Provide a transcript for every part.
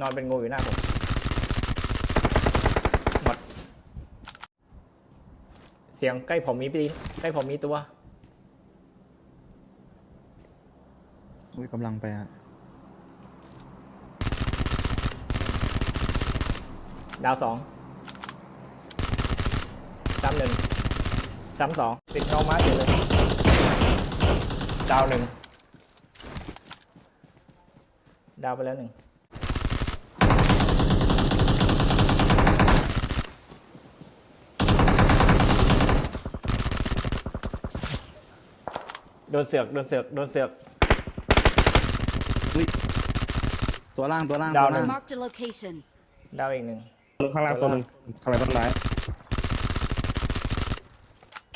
นอนเป็นงูอยู่หน้าผมหมดเสียงใกล้ผมมีปีนใกล้ผมมีตัวอุ้ยกำลังไปฮะดาวสองซ้ำหนึ่งซ้ำสองติดเงาม้าอยู่เลยดาวหนึ่งดาวไปแล้วหนึ่ง โดนเสือกโดนเสือกโดนเสือกตัวล่างตัวล่างดาว ตัวหนึ่ล่างง Marked a location. ดาวอีกหนึ่ง ข้างล่างตัวหนึงข้างล่างต้นไม้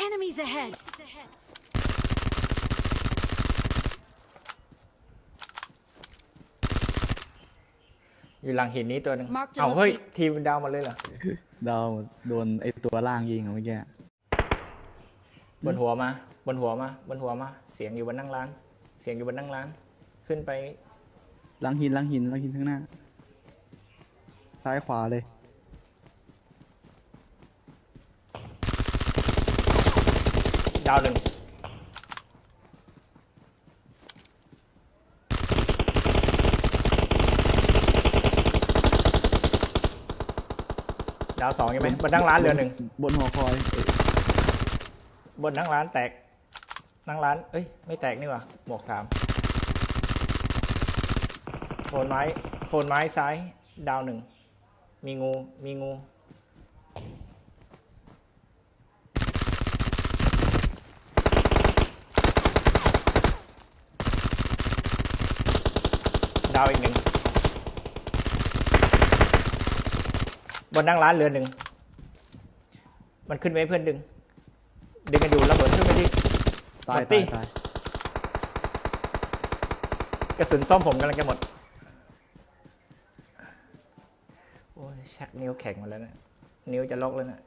Enemies ahead. อยู่หลังหินนี้ตัวหนึ่ง Mark the เอาเฮ้ย location ทีมมันดาวหมาเลยเหรอดาวโดนไอตัวล่างยิงอะเมื่อกี้บนหัวมา บนหัวมาบนหัวมา เสียงอยู่บนนั่งร้าน เสียงอยู่บนนั่งร้าน ขึ้นไปล่างหินล่างหินล่างหินข้างหน้า ซ้ายขวาเลย ดาวหนึ่งดาวสองยังไหมบนนั่งร้านเหลือหนึ่งบนหอคอยเอ้ยบนนั่งร้านแตก นั่งร้าน เอ้ย ไม่แตกนี่หว่าหมวกสามโคนไม้โคนไม้ซ้าย ดาวหนึ่ง มีงู มีงู ดาวอีกหนึ่ง บนนั่งร้านเรือหนึ่ง มันขึ้นไปเพื่อนดึง ดึงกันอยู่ระเบิดขึ้นไปที่ ตายหมดตี้ตายตายกระสุนซ่อมผมกำลังจะหมด โอ้ยชักนิ้วแข็งหมาแล้วเนะนิ้วจะล็อกแล้วเนะ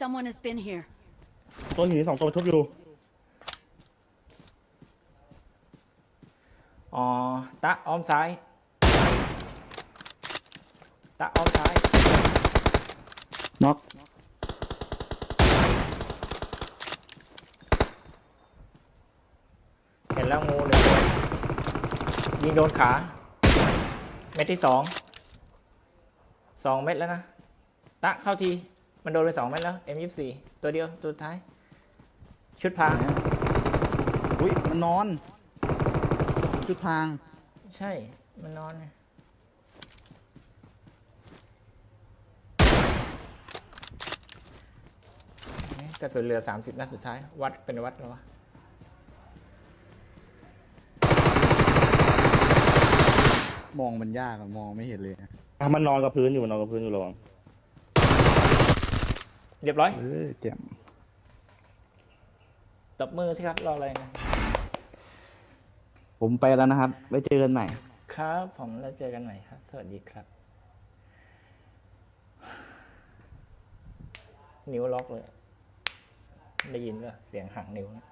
Someone has been here. ต้นหินสองตัวชุบอยู่ อ๋อ ตะอ้อมซ้าย ตะอ้อมซ้าย น็อก เห็น แล้วงูเลยตัวยิงโดนขา เม็ดที่สองสองเม็ดแล้วนะ ตะเข้าที มันโดนไปสองเม็ดแล้ว M24 ตัวเดียว ตัวสุดท้าย ชุดพรางอุ้ยมันนอน ชุดพราง ใช่ มันนอนไงกระสุนเหลือ 30 นัดสุดท้าย วัดเป็นวัดแล้ววะ มองมันยากอะมองไม่เห็นเลยอะอะมันนอนกับพื้นอยู่มันนอนกับพื้นอยู่ระวังเรียบร้อย เออแจ่มตบมือสิครับ รออะไรนะ ผมไปแล้วนะครับ ไว้เจอกันใหม่ ครับผมแล้วเจอกันใหม่ครับ สวัสดีครับ นิ้วล็อกเลย ได้ยินป่ะเสียงห่างนิ้วนะ